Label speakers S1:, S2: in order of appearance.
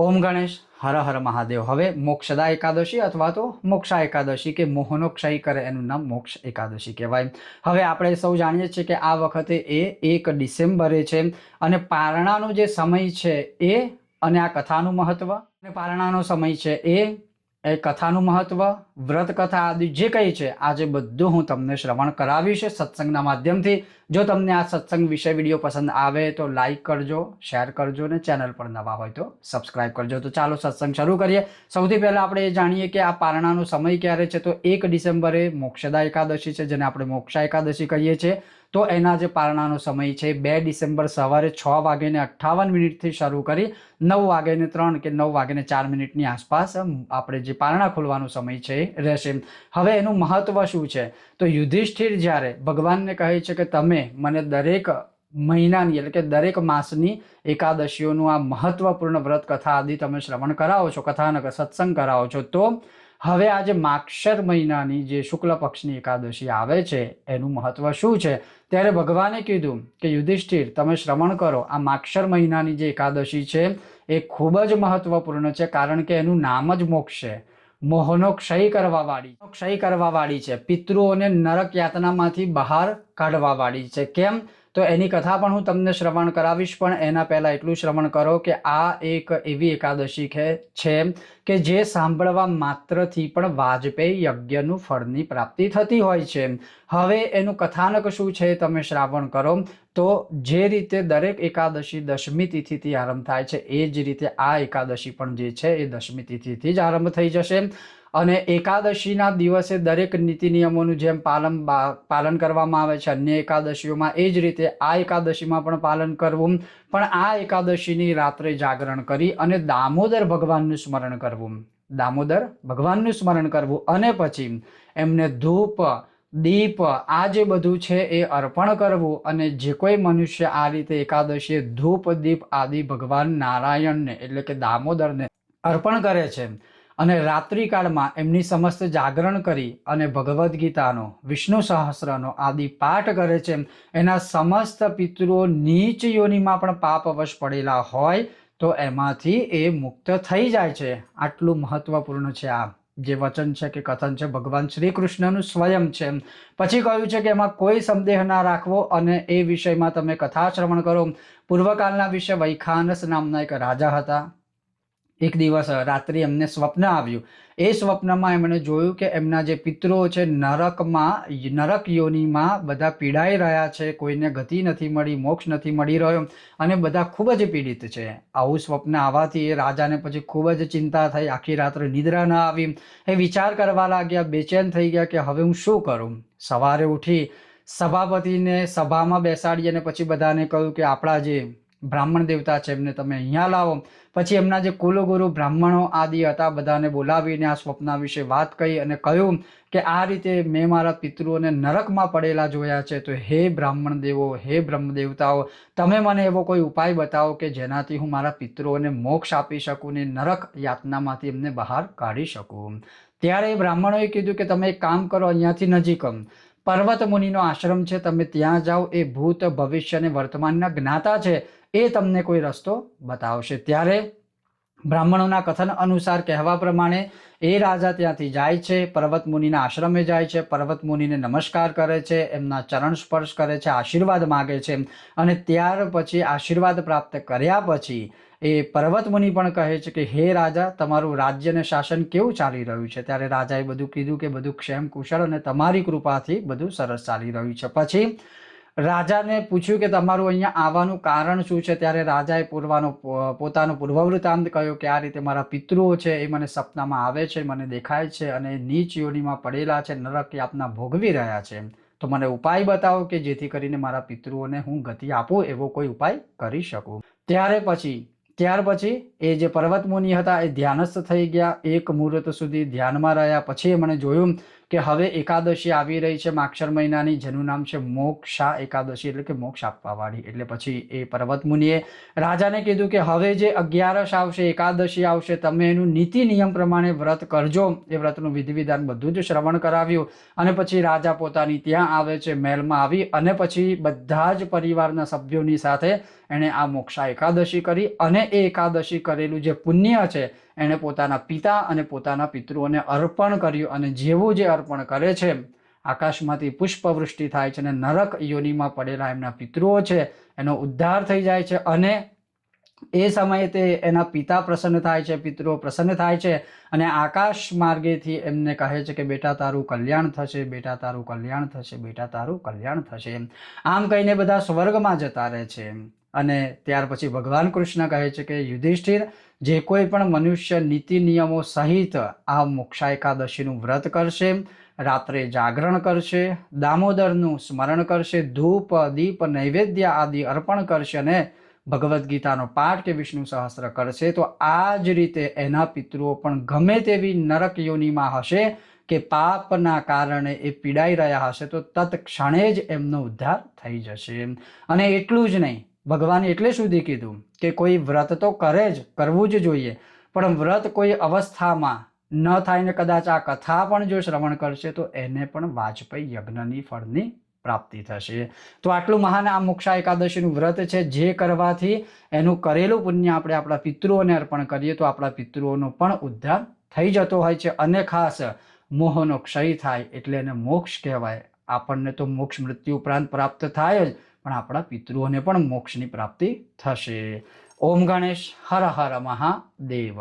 S1: ઓમ ગણેશ, હર હર મહાદેવ. હવે મોક્ષદા એકાદશી અથવા તો મોક્ષા એકાદશી કે મોહનો ક્ષય કરે એનું નામ મોક્ષ એકાદશી કહેવાય. હવે આપણે સૌ જાણીએ છીએ કે આ વખતે એ એક ડિસેમ્બરે છે અને પારણાનો જે સમય છે એ અને આ કથાનું મહત્વ અને પારણાનો સમય છે એ એ કથાનું મહત્વ, વ્રત કથા આદિ જે કંઈ છે, આજે બધું હું તમને શ્રવણ કરાવીશ સત્સંગના માધ્યમથી. જો તમને આ સત્સંગ વિશે વીડિયો પસંદ આવે તો લાઈક કરજો, શેર કરજો અને ચેનલ પર નવા હોય તો સબસ્ક્રાઈબ કરજો. તો ચાલો સત્સંગ શરૂ કરીએ. સૌથી પહેલાં આપણે એ જાણીએ કે આ પારણાનો સમય ક્યારે છે? તો એક ડિસેમ્બરે મોક્ષદા એકાદશી છે, જેને આપણે મોક્ષા એકાદશી કહીએ છીએ. તો એના જે પારણાનો સમય છે, બે ડિસેમ્બર સવારે છ વાગ્યાને અઠ્ઠાવન મિનિટથી શરૂ કરી નવ વાગ્યાને ત્રણ કે નવ વાગ્યાને ચાર મિનિટની આસપાસ આપણે જે પારણા ખોલવાનો સમય છે રહેશે. હવે એનું મહત્વ શું છે? તો યુધિષ્ઠિર જ્યારે ભગવાનને કહે છે કે તમે મને દરેક મહિનાની એટલે કે દરેક માસની એકાદશીઓનું આ મહત્વપૂર્ણ વ્રત કથા આદિ તમે શ્રવણ કરાવો છો, કથાનક, સત્સંગ કરાવો છો, તો હવે આજે માક્ષર મહિનાની જે શુક્લ પક્ષની એકાદશી આવે છે, એનું મહત્વ શું છે? ત્યારે ભગવાને કીધું કે યુધિષ્ઠિર, તમે શ્રવણ કરો, આ માક્ષર મહિનાની જે એકાદશી છે, એ ખૂબ જ મહત્વપૂર્ણ છે, કારણ કે એનું નામ જ મોક્ષ છે. મોહનો ક્ષય કરવા વાળી ક્ષય કરવા વાળી છે. પિતૃઓને નરક યાતનામાંથી બહાર કાઢવા વાળી છે. કેમ? તો એની કથા પણ હું તમને શ્રવણ કરાવીશ, પણ એના પહેલાં એટલું શ્રવણ કરો કે આ એક એવી એકાદશી છે છે કે જે સાંભળવા માત્રથી પણ વાજપેયી યજ્ઞનું ફળની પ્રાપ્તિ થતી હોય છે. હવે એનું કથાનક શું છે તમે શ્રાવણ કરો. તો જે રીતે દરેક એકાદશી દશમી તિથિથી આરંભ થાય છે, એ જ રીતે આ એકાદશી પણ જે છે એ દશમી તિથિથી જ આરંભ થઈ જશે. અને એકાદશીના દિવસે દરેક નીતિ નિયમોનું જેમ પાલન પાલન કરવામાં આવે છે, અન્ય એકાદશીઓમાં એ જ રીતે આ એકાદશીમાં પણ પાલન કરવું, પણ આ એકાદશીની રાત્રે જાગરણ કરી અને દામોદર ભગવાનનું સ્મરણ કરવું. દામોદર ભગવાનનું સ્મરણ કરવું અને પછી એમને ધૂપ, દીપ, આ જે બધું છે એ અર્પણ કરવું અને જે કોઈ મનુષ્ય આ રીતે એકાદશીએ ધૂપ, દીપ આદિ ભગવાન નારાયણને એટલે કે દામોદરને અર્પણ કરે છે અને રાત્રિકાળમાં એમની સમસ્ત જાગરણ કરી અને ભગવદ્ ગીતાનો વિષ્ણુ સહસ્રનો આદિ પાઠ કરે છે એના સમસ્ત પિતૃઓ નીચ યોનિમાં પણ પાપવશ પડેલા હોય તો એમાંથી એ મુક્ત થઈ જાય છે. આટલું મહત્વપૂર્ણ છે આ. જે વચન છે કે કથન છે, ભગવાન શ્રી કૃષ્ણનું સ્વયં છે પછી કહ્યું છે કે એમાં કોઈ સંદેહ ના રાખવો અને એ વિષયમાં તમે કથા શ્રવણ કરો. પૂર્વકાળના વિશે વૈખાનસ નામના એક રાજા હતા. એક દિવસ રાત્રે એમને સ્વપ્ન આવ્યું. એ સ્વપ્નમાં એમણે જોયું કે એમના જે પિત્રો છે, નરકમાં નરક યોનિમાં બધા પીડાઈ રહ્યા છે, કોઈને ગતિ નથી મળી, મોક્ષ નથી મળી રહ્યો અને બધા ખૂબ જ પીડિત છે. આવું સ્વપ્ન આવવાથી એ રાજાને પછી ખૂબ જ ચિંતા થઈ, આખી રાત્રે નિદ્રા ન આવી. એ વિચાર કરવા લાગ્યા, બેચેન થઈ ગયા કે હવે હું શું કરું? સવારે ઉઠી સભાપતિને સભામાં બેસાડી અને પછી બધાને કહ્યું કે આપણા જે બ્રાહ્મણ દેવતા છે, એમને તમે અહીંયા લાવો. પછી એમના જે કુલગુરુ બ્રાહ્મણો આદિ હતા, બધાને બોલાવીને આ સ્વપ્ન વિશે વાત કહી અને કહ્યું કે આ રીતે મેં મારા પિતૃઓને નરકમાં પડેલા જોયા છે, તો હે બ્રાહ્મણ દેવો, હે બ્રહ્મ દેવતાઓ તમે મને એવો કોઈ ઉપાય બતાવો કે જેનાથી હું મારા પિતૃઓને મોક્ષ આપી શકું ને નરક યાતનામાંથી એમને બહાર કાઢી શકું? ત્યારે એ બ્રાહ્મણોએ કીધું કે તમે એક કામ કરો, અહીંયાથી નજીક પર્વત મુનિનો આશ્રમ છે, તમે ત્યાં જાઓ, એ ભૂત ભવિષ્ય અને વર્તમાનના જ્ઞાતા છે, એ તમને કોઈ રસ્તો બતાવશે. ત્યારે બ્રાહ્મણોના કથન અનુસાર કહેવા પ્રમાણે, એ રાજા ત્યાંથી જાય છે પર્વત મુનિના આશ્રમે જાય છે પર્વત મુનિને નમસ્કાર કરે છે, એમના ચરણ સ્પર્શ કરે છે, આશીર્વાદ માગે છે, અને ત્યાર પછી આશીર્વાદ પ્રાપ્ત કર્યા પછી એ પર્વત મુનિ પણ કહે છે કે, હે રાજા, તમારું રાજ્યને શાસન કેવું ચાલી રહ્યું છે? ત્યારે રાજાએ બધું કીધું કે, બધું ક્ષેમ, કુશળ અને તમારી કૃપાથી બધું સરસ ચાલી રહ્યું છે. પછી રાજાને પૂછ્યું કે, તમારું અહીંયા આવવાનું કારણ શું છે? ત્યારે રાજાએ પૂર્વાનો પોતાનો પૂર્વવૃત્તાંત કહ્યો કે, આ રીતે મારા પિતૃઓ છે, એ મને સપનામાં આવે છે, મને દેખાય છે અને નીચ યોનીમાં પડેલા છે, નરક યાતના ભોગવી રહ્યા છે. તો મને ઉપાય બતાવો કે, જેથી કરીને મારા પિતૃઓને હું ગતિ આપું એવો કોઈ ઉપાય કરી શકું. ત્યારે પછી ત્યાર પછી એ જે પર્વત મુનિ હતા એ ધ્યાનસ્થ થઈ ગયા. એક મુહૂર્ત સુધી ધ્યાનમાં રહ્યા. પછી એમણે જોયું કે હવે એકાદશી આવી રહી છે, માક્ષર મહિનાની, જેનું નામ છે મોક્ષા એકાદશી, એટલે કે મોક્ષ આપવાવાળી. એટલે પછી એ પર્વત મુનિએ રાજાને કીધું કે હવે જે અગિયારસ આવશે, એકાદશી આવશે, તમે એનું નીતિ નિયમ પ્રમાણે વ્રત કરજો. એ વ્રતનું વિધિ વિધાન બધું જ શ્રવણ કરાવ્યું. અને પછી રાજા પોતાની ત્યાં આવે છે, મહેલમાં આવી અને પછી બધા જ પરિવારના સભ્યોની સાથે એણે આ મોક્ષા એકાદશી કરી. અને એ એકાદશી કરેલું જે પુણ્ય છે એણે પોતાના પિતા અને પોતાના પિતૃઓને અર્પણ કર્યું અને જેવું જે અર્પણ કરે છે, આકાશમાંથી પુષ્પવૃષ્ટિ થાય છે અને નરક યોનિમાં પડેલા એમના પિતૃઓ છે, એનો ઉદ્ધાર થઈ જાય છે અને એ સમયે તે એના પિતા પ્રસન્ન થાય છે, પિતૃઓ પ્રસન્ન થાય છે અને આકાશ માર્ગેથી એમને કહે છે કે, બેટા, તારું કલ્યાણ થશે, બેટા, તારું કલ્યાણ થશે, બેટા, તારું કલ્યાણ થશે. આમ કહીને બધા સ્વર્ગમાં જતા રહે છે. અને ત્યાર પછી ભગવાન કૃષ્ણ કહે છે કે, યુધિષ્ઠિર, જે કોઈ પણ મનુષ્ય નીતિ નિયમો સહિત આ મોક્ષા એકાદશીનું વ્રત કરશે, રાત્રે જાગરણ કરશે, દામોદરનું સ્મરણ કરશે, ધૂપ, દીપ, નૈવેદ્ય આદિ અર્પણ કરશે અને ભગવદ્ ગીતાનો પાઠ કે વિષ્ણુ સહસ્ત્ર કરશે, તો આ જ રીતે એના પિતૃઓ પણ ગમે તેવી નરક યોનિમાં હશે કે પાપના કારણે એ પીડાઈ રહ્યા હશે, તો તત્ક્ષણે જ એમનો ઉદ્ધાર થઈ જશે. અને એટલું જ નહીં ભગવાને એટલે સુધી કીધું કે કોઈ વ્રત તો કરે જ, કરવું જ જોઈએ. પણ વ્રત કોઈ અવસ્થામાં ન થાય ને કદાચ આ કથા પણ જો શ્રવણ કરશે તો એને પણ વાજપેયી યજ્ઞની ફળની પ્રાપ્તિ થશે. તો આટલું મહાન આ મોક્ષા એકાદશીનું વ્રત છે જે કરવાથી એનું કરેલું પુણ્ય આપણે આપણા પિતૃઓને અર્પણ કરીએ તો આપણા પિતૃઓનો પણ ઉદ્ધાર થઈ જતો હોય છે. અને ખાસ મોહનો ક્ષય થાય એટલે એને મોક્ષ કહેવાય. આપણને તો મોક્ષ મૃત્યુ ઉપરાંત પ્રાપ્ત થાય જ. પણ આપણા પિતૃઓને પણ મોક્ષની પ્રાપ્તિ થશે. ઓમ ગણેશ હર હર મહાદેવ.